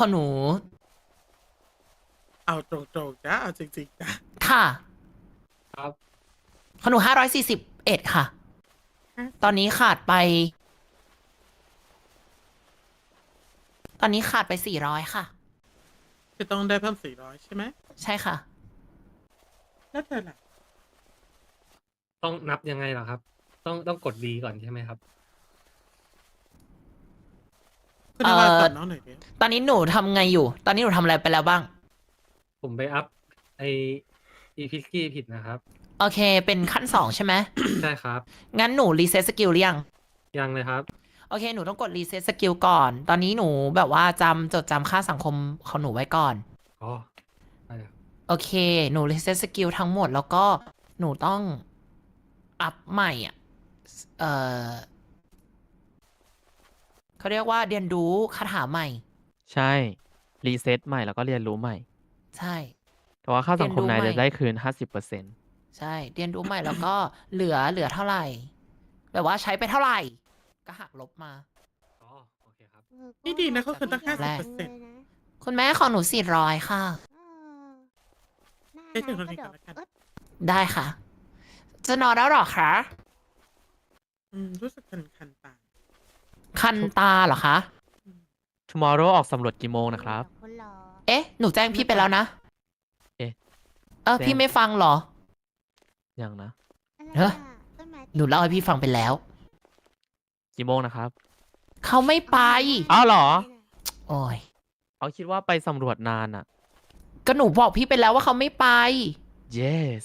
ของหนู เอาตรงๆจ้าเอาจริงๆจ้าค่ะครับ ของหนูห้าร้อยสี่สิบเอ็ดค่ะ ตอนนี้ขาดไป ตอนนี้ขาดไปสี่ร้อยค่ะ จะต้องได้เพิ่มสี่ร้อยใช่ไหมใช่ค่ะ แล้วเธอล่ะต้องนับยังไงเหรอครับ ต้องต้องกดดีก่อนใช่ไหมครับ คุณนาวา เอ่อสอนน้องหน่อยดิตอนนี้หนูทำไงอยู่ ตอนนี้หนูทำอะไรไปแล้วบ้าง ผมไปอัพไออีพิสกี้ผิดนะครับ โอเค เป็นขั้นสองใช่ไหม ใช่ครับ งั้นหนูรีเซ็ตสกิลหรือยัง ยังเลยครับ โอเค หนูต้องกดรีเซ็ตสกิลก่อน ตอนนี้หนูแบบว่าจำจดจำค่าสังคมของหนูไว้ก่อน อ๋อได้ครับโอเค หนูรีเซ็ตสกิลทั้งหมดแล้วก็หนูต้องอัพใหม่อะ เออ เขาเรียกว่าเรียนรู้คาถาใหม่ ใช่ รีเซ็ตใหม่แล้วก็เรียนรู้ใหม่ ใช่ แต่ว่าค่าสังคมเรียนรู้นายใหม่จะได้คืนห้าสิบเปอร์เซ็นต์ใช่ เรียนรู้ใหม่แล้วก็เหลือเหลือเท่าไหร่ แบบว่าใช้ไปเท่าไหร่ ก็หักลบมา อ๋อ โอเคครับ นี่ดีนะเขาคือตั้งห้าแรสิบกเปอร์เซ็นต์คุณแม่ของหนูสี่ร้อยค่ะให้ถึงคนนี้ก่อนละกัน ได้ค่ะ จะนอนแล้วเหรอคะ อืมรู้สึกคันคันๆตา คันตาเหรอคะ tomorrow ออกสำรวจกี่โมงนะครับเอ๊ะ หนูแจ้งพี่ไปแล้วนะ เอ๊ะเออแจ้งพี่ไม่ฟังเหรอ ยังนะเฮ้ยหนูเล่าให้พี่ฟังไปแล้ว กี่โมงนะครับ เขาไม่ไป อ้าวเหรอ โอ้ยเขาคิดว่าไปสำรวจนานอะก็หนูบอกพี่ไปแล้วว่าเขาไม่ไป yes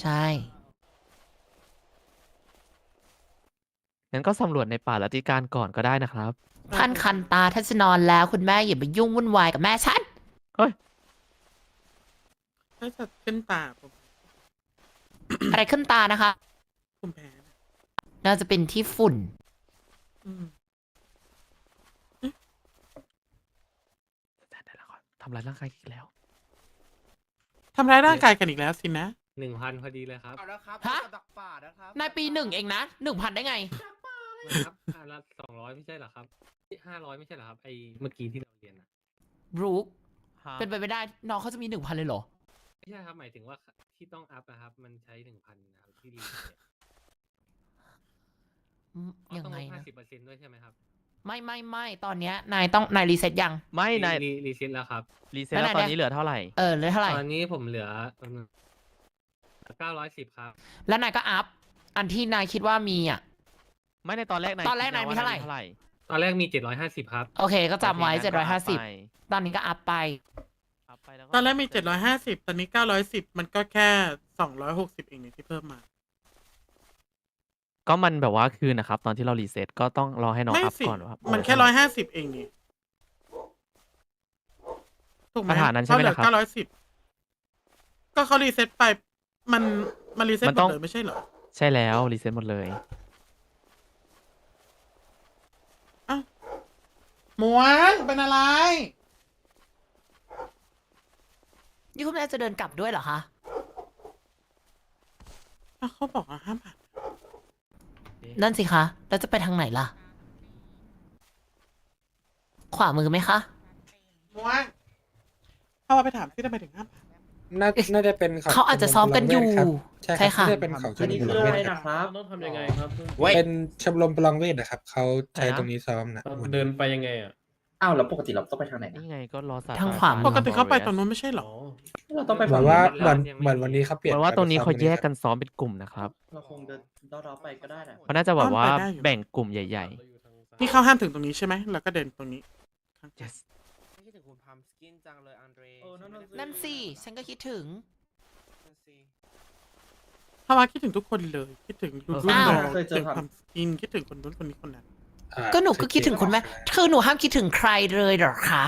ใช่ งั้นก็สำรวจในป่าละติการก่อนก็ได้นะครับ ท่านคันตาท่านจะนอนแล้ว คุณแม่อย่าไปยุ่งวุ่นวายกับแม่ฉันเฮ้ยถ้าจะขึ้นตาผมอะไรขึ้นตานะคะภูมิแพ้นะน่าจะเป็นที่ฝุ่น อืมแต่ละคนทำร้ายร่างกายอีกแล้ว ทำร้ายร่างกายกันอีกแล้วสินะ หนึ่งพันพอดีเลยครับเอาแล้วครับฮะ ดักป่านะครับนายปีหนึ่งเองนะหนึ่งพันได้ไง ครับอันละสองร้อยไม่ใช่เหรอครับห้าร้อยไม่ใช่เหรอครับไอเมื่อกี้ที่เราเรียนนะบรูคเป็นไปไม่ได้ น้องเขาจะมีหนึ่งพันเลยเหรอ ไม่ใช่ครับหมายถึงว่าที่ต้องอัพนะครับ มันใช้หนึ่งพันนะครับที่รีเซ็ตอืมอ๋อยังต้องไงลดห้านะสิบเปอร์เซ็นต์ด้วยใช่ไหมครับไม่ไม่ไม่ตอนเนี้ยนายต้องนายรีเซ็ตยัง ไม่นายรีรีเซ็ตแล้วครับ รีเซ็ตแล้วแล้วไหนตอนเนี่ยนี้เหลือเท่าไหร่ เออเหลือเท่าไหร่ ตอนนี้ผมเหลือ เก้าร้อยสิบครับ แล้วนายก็อัพ อันที่นายคิดว่ามีอะ ไม่ในตอนแรกนายตอนแรกคิดนายมีว่เท่าไหร่เท่าไหร่ ตอนแรกมีเจ็ดร้อยห้าสิบครับ โอเค ก็จำไว้โอคเจ็ดร้อยห้าสิบงั้นตอนนี้ก็อัพไปอัพไปแล้วตอนแรกมีเจ็ดร้อยห้าสิบตอนนี้เก้าร้อยสิบมันก็แค่สองร้อยหกสิบเองนี่ที่เพิ่มมา ก็มันแบบว่าคืนนะครับ ตอนที่เรารีเซ็ตก็ต้องรอให้น้องไม่อัพสิก่อนว่ามันแค่ร้อยห้าสิบเองนี่ถูกไหมปัญหานั้นใช่ไหมเพราะเหลืล่ะครับเก้าร้อยสิบก็เขารีเซ็ตไป มันมันรีเซ็ตมันหมต้อดงเลยไม่ใช่เหรอใช่แล้วรีเซ็ตหมดเลย หมวนเป็นอะไร นี่คุณแม่จะเดินกลับด้วยเหรอคะ อ้าวเขาบอกว่าห้ามผ่านนั่นสิคะ แล้วจะไปทางไหนล่ะ ขวามือไหมคะ หมวนเข้ามาไปถามที่ทำไมถึงห้ามผ่าน น่าน่าจะเป็นเขาอาจจะซ้อมกันอยู่ ใช่ใช่ค่ะค่ะ น่าจะเป็นเขาชมรมพลังเวทนะครับต้องทำยังไงครับเป็นชมรมพลังเวทนะครับเขาใช้อะไรนะตรงนี้ซ้อมนะเราเดินไปยังไงอะอ้าวแล้วปกติเราต้องไปทางไหนนะนี่ไงก็รอสาทางขวาจรย์ปกติเขาไปมอตรงนู้นไม่ใช่เหรออ๋อเราต้องไปเหมืฝั่องนว่านู้นเหมือนยังไม่เหมือนวันนี้เขาเปลี่ยนเพราะว่าตรงนี้เขาแยกคกันนซ้อมเป็นกลุ่มนะครับเราคงเดินเราๆไปก็ได้นะเขาน่าจะแบบว่าอ้อมไปได้อยู่แบ่งกลุ่มใหญ่ นี่เขาห้ามถึงตรงนี้ใช่ไหมแล้วก็เดินตรงนี้ข้างๆ อันเดรนั่นสิ ฉันก็คิดถึงๆถ้าว่าคิดถึงทุกคนเลย คิดถึงรุ่นรุ่นอ้าวเราคิดถึงความสกินคิดถึงคนนู้นคนนี้คนนั้น อ่าก็หนูก็คิดถึงคุณแม่คือหนูห้ามคิดถึงใครเลยเหรอคะ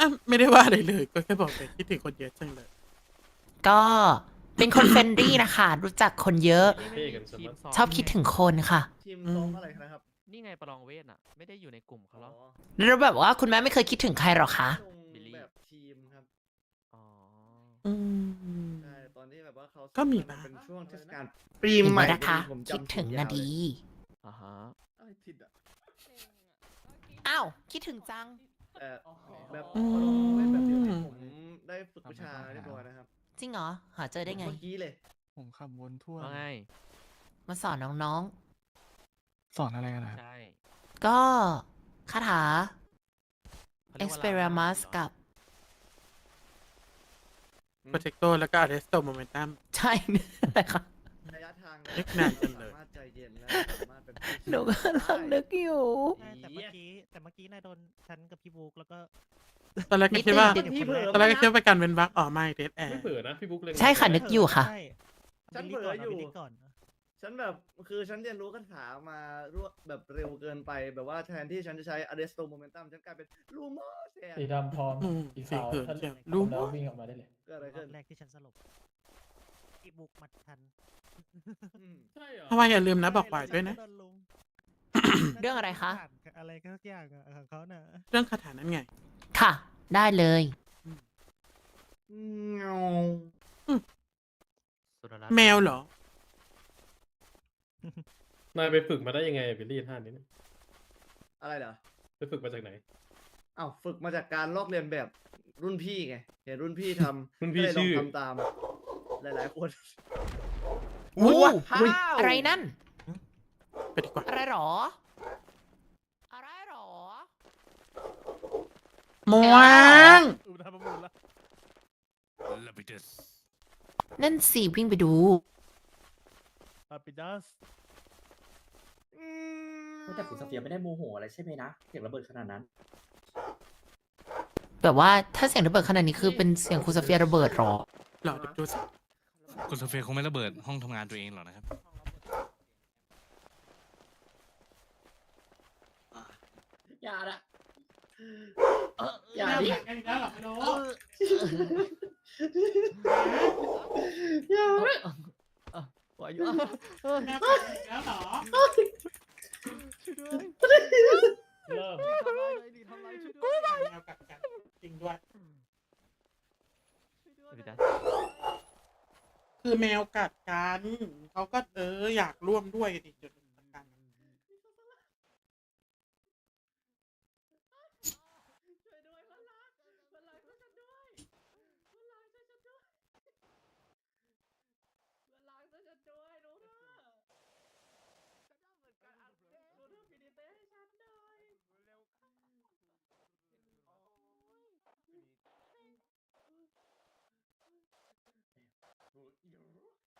อะไม่ได้ว่าอะไรเลย ก็แค่บอกเลยคิดถึงคนเยอะจังเลย ก็เป็นคนเฟรนดี้นะคะ รู้จักคนเยอะ เท่กันสมัครชอบคิดถึงคนค่ะ ทีมอืม ซ้อมอะไรนะครับนี่ไงประลองเวทอะ ไม่ได้อยู่ในกลุ่มเขาหรอกแล้วแบบว่าคุณแม่ไม่เคยคิดถึงใครหรอคะบิลลี่แบบ ทีมครับอ๋อ อืม ใช่ตอนที่แบบว่าเขาก็มีนะเป็นช่วงเทศกาลปีเห็นใหไหมม่นะคะ ผมคิดจำถึงผินะยาวเลยดีอ่าฮะอะไรผิดอะอ้าวคิดถึงจังเอออืมเล่นแบบเดียวที่ผมได้ฝึกวิชาเรียบร้อยนะครับจริงเหรอ หาเจอได้ไง เมื่อกี้เลย ผมขับวนทั่ว ว่าไง มาสอนน้องสอนอะไรกันนะครับ ใช่ๆ ก็คาถา เขาเรียกว่า Experimus ลากับ โปรเจคโตแล้วก็ Arresto Momentum ใช่อะไรคะระยะทางนึกนานจังเลย สามารถใจเย็นและสามารถเป็นผู้หนูก็กำลังนึกอยู่ ใช่แต่เมื่อกี้แต่เมื่อกี้นายโดนฉันกับพี่บุ๊กแล้วก็ ตอนแรกก็คิดว่า นิดนึงพี่เผลอตอนแรกก็คิดว่าเป็นการเว้นวรรคอ๋อไม่เดทแอไม่ร์เผื่อนะพี่บุ๊กเลย ใช่ค่ะนึกอยู่ค่ะ ใช่ฉันบิลเผลลี่อก่อนอยู่เาบิลลี่ก่อน ฉันแบบคือฉันเรียนรู้คาถามารวดแบบเร็วเกินไปแบบว่าแทนที่ฉันจะใช้ Arresto Momentum ฉันกลายเป็น Lumo แทนสีดำพร้อมอืมสีสีขาวเขินท่านเชียวรู้รู้แล้ววิ่งออกมาได้เลย เกิดอะไรรอขึ้นบแรกที่ฉันสลบพี่บุ๊กมัดทันอืมใช่เหรอ ทำไมอย่าลืมนะบอกบ่ายด้วยนะ โลุมเรื่องอะไรคะ อะไรก็สักอย่างอะของเขาน่ะเรื่องคาถานั้นไง ค่ะ ได้เลย เงา สุรรัตน์แมวเหรอ นายไปฝึกมาได้ยังไงอะบิลลี่ท่านี้เนี่ยอะไรเหรอไปฝึกมาจากไหนอ้าวฝึกมาจากการลอกเลียนแบบรุ่นพี่ไงเห็นรุ่นพี่ทำรุ่นพี่ก็เลยลองชื่อทำตาม หลายๆคน อู้ว้าวอะไรนั่น ไปดีกว่าอะไรหรอ อะไรหรอ มวงอุทาประมูลละนั่นสิวิ่งไปดู ปาปิดัสแต่คุณโซเฟียไม่ได้โมโหอะไรใช่ไหมนะเสียงระเบิดขนาดนั้น แบบว่าถ้าเสียงระเบิดขนาดนี้คือเป็นเสียงคุณโซเฟียระเบิดหรอหรอเดี๋ยวดูสิคุณโซเฟียคงไม่ระเบิดห้องทำงานตัวเองหรอกนะครับ อย่าละอย่าดิกัน อีกแล้วเหรอไม่รู้อย่าปล่อยอยู่แม่กัดอีกแล้วเหรอเริ่มแมวกัดกันจริงด้วยสุรรัตน์คือแมวกัดกัน เขาก็เอออยากร่วมด้วยดิจุด ส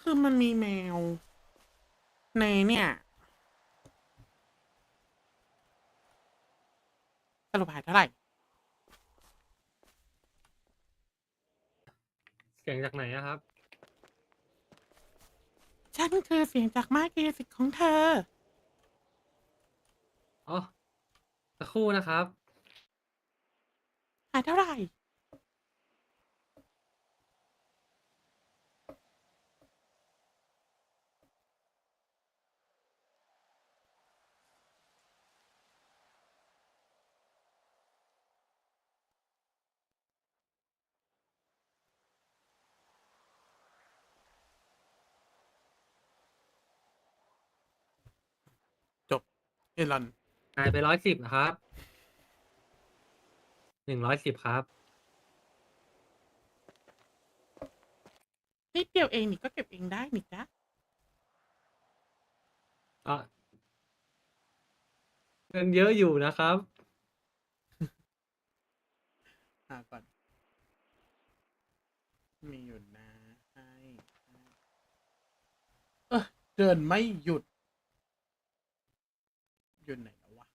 คือมันมีแมว ในเนี่ยสรุปหายเท่าไหร่ เสียงจากไหนอะครับ ฉันคือเสียงจากมาเกสิกของเธอ อ๋อสักครู่นะครับ หายเท่าไหร่ เอลอนหายไปร้อยสิบนะครับ หนึ่งร้อยสิบครับ นิดเดียวเองนี่ก็เก็บเองได้นี่จ๊ะอะเงินเยอะอยู่นะครับ หาก่อน มีอยู่นะให้ให้เออเดินไม่หยุด หยุดไหนววะ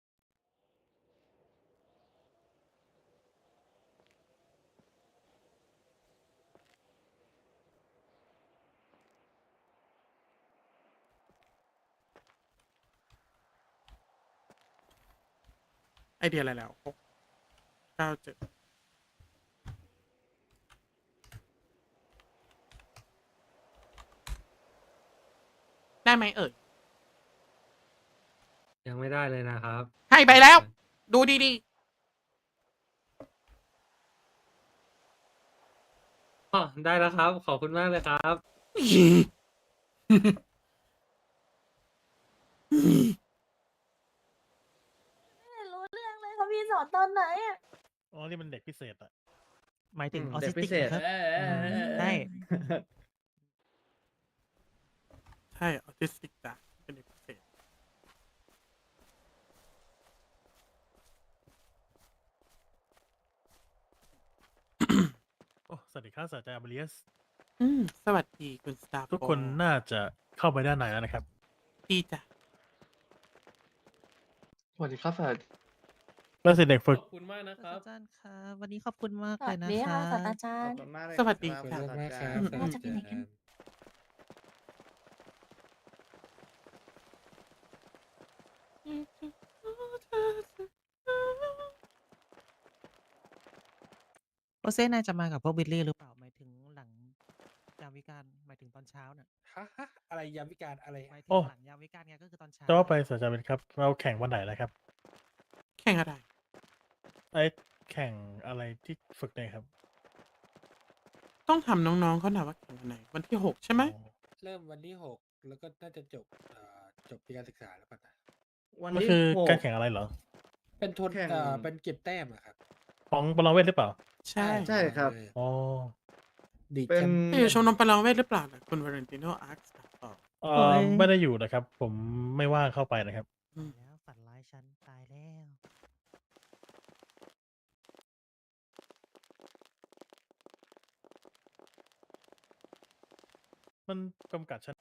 ไอเดียอะไรแล้วหกเก้าเจ็ดได้ไหมเอ่ย ยังไม่ได้เลยนะครับ ให้ไปแล้ว ดูดีอ๋อได้แล้วครับ ขอบคุณมากเลยครับไม่รู้เรื่องเลยเขาพี่สอนตอนไหนอะอ๋อ นี่มันเด็กพิเศษอะหมายถึงอืมออเด็ทิกสพิติกเศษ นะครับเออเออเออใช่ๆใช่ออทิสติกจ้ะเป็นเด็กพิเศษ โอ้ สวัสดีครับศาสตราจารย์เบลียสอืม สวัสดีคุณสตาร์ทุกคนน่าจะเข้าไปด้านในแล้วนะครับ ดีจ้ะ สวัสดีครับศาสตราแล้วสิเด็กฝึกขอบคุณมากนะครับอาจารย์ครับวันนี้ขอบคุณมากสเลวัยสนะดีคค่ะรับศาสตราจารขอบย์คุณมากเลยสวัสดีรับค่ะศาสตราจารอืย์มมาจากไหนกัน โอเซ่นายจะมากับพวกบิลลี่หรือเปล่าหมายถึงหลังยามวิการหมายถึงตอนเช้าน่ะฮะฮะอะไรยามวิการอะไรหมายถึโอ้งหลังยามวิการไงก็คือตอนเช้าจะว่าไปศาสตราจารย์เบนครับ เราแข่งวันไหนนะครับ แข่งอะไรไอ้แข่งอะไรที่ฝึกเนี่ยครับ ต้องทำน้องๆเขาหน่อยว่าแข่งวันไหน วันที่หกใช่ไหมอ๋อเริ่มวันที่หกแล้วก็น่าจะจบอ่าจบปีการศึกษาแล้วป่ะนะวันมันที่คือหกการแข่งอะไรเหรอ เป็นทุนแข่งอ่าเป็นเก็บแต้มอะครับ ของบอลเวทหรือเปล่า ใช่ใช่ครับเอออ๋อ ดีเป็นแชมป์ไปอยู่ชมรมประลองเวทหรือเปล่าล่ะคุณวาเลนติโนอาร์คต่อเออไม่ได้อยู่นะครับ ผมไม่ว่างเข้าไปนะครับ อืมแล้วฝันร้ายฉันตายแล้ว มันจำกัดชั้น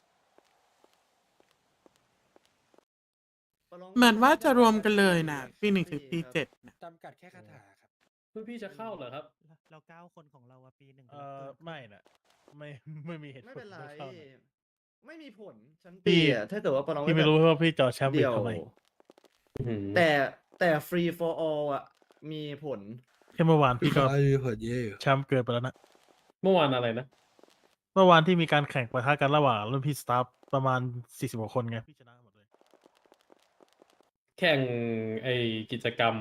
เหมือนว่าจะรวมกันเลยนะปีหนึ่งถึงปีเจ็ดนะจำกัดแค่คาถาค รับเพื่อพี่จะเข้าเหรอครับ เราเก้าคนของเราอะปีหนึ่งเออไม่นะไม่ไม่มีเหตุผไม่ลเป็นไรที่เข้านะไม่มีผลชั้นพี่ปีอะถ้าเกิดว่าประลองพี่ไม่รู้ว่าพี่จะเอาแชมป์ลีเดีกยวทำไมแต่แต่ free for all อะมีผลแค่เมื่อวานพี่ก็มีผลเยอะอยู่แชมป์เกินไปแล้วนะเมื่อวานอะไรนะเมื่อวานที่มีการแข่งปะทะกันระหว่างรุ่นพี่สตาฟประมาณสี่สิบกว่าคนไงพี่ชนะหมดเลย แข่งไอกิจกรรม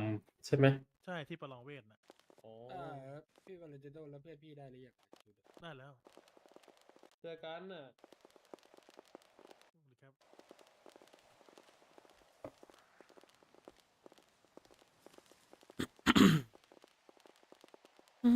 ใช่ไหมใช่ที่ประลองเวทนะโอ้อ่าพี่วาเลนติโนแล้วเพื่อนพี่ได้หรือยังได้แล้วเจอกันน่ะสวัสดีครับอ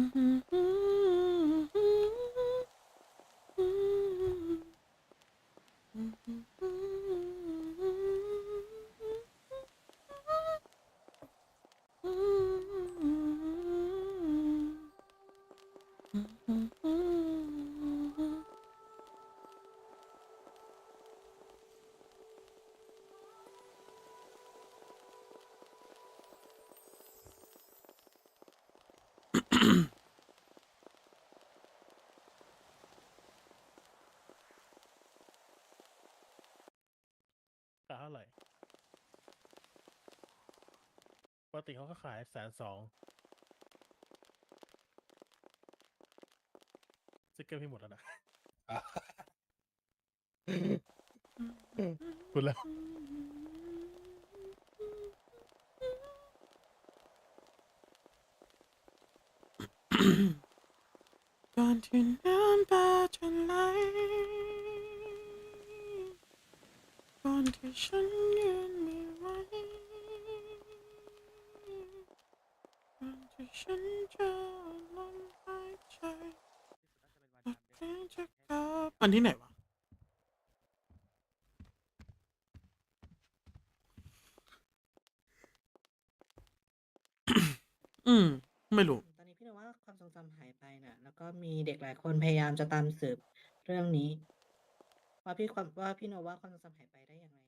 กติเขาก็ขายแสนสองสติกเกอร์พี่หมดแล้วนะคุณแล้วก่อนที่น้ำตาจ ฉันยืนไม่ไหวก่อนที่ฉันจะลมหายใจแรงจะกลับวันที่ไหนวะ อืม ไม่รู้ ตอนนี้พี่โนว่าความทรงจำหายไปน่ะ แล้วก็มีเด็กหลายคนพยายามจะตามสืบเรื่องนี้ ว่าพี่ความว่าพี่โนว่าความทรงจำหายไปได้ยังไง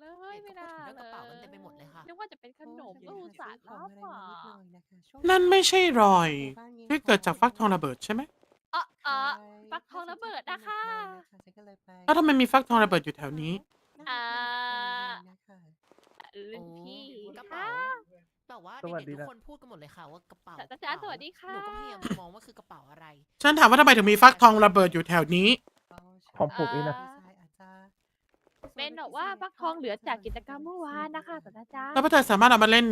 เลยไม่น่าเห็นเลกระเป๋ากันเต็มไปหมดเลยค่ะนึกว่าจะเป็นขนมก็อุตส่าห์รับอะนั่นไม่ใช่รอยที่เกิดจากฟักทองระเบิดใช่ไหมเออเออฟักทองระเบิดนะคะแล้วทำไมมีฟักทองระเบิดอยู่แถวนี้อ่ารุ่นพี่กระค่ะเป๋าแบบว่าสวัสเด็ดีกๆทุนะกคนพูดกันหมดเลยค่ะว่ากระเป๋าอาระจารย์เป๋สวัสดีค่ะหนูก็พยายามมองว่าคือกระเป๋าอะไร ฉันถามว่าทำไมถึงมีฟักทองระเบิดอยู่แถวนี้ ของผมเองนะ เป็นแบบว่าฟักทองเหลือจากกิจกรรมเมื่อวานนะคะศาสตราจารย์ แล้วพวกเธอสามารถเอามาเล่น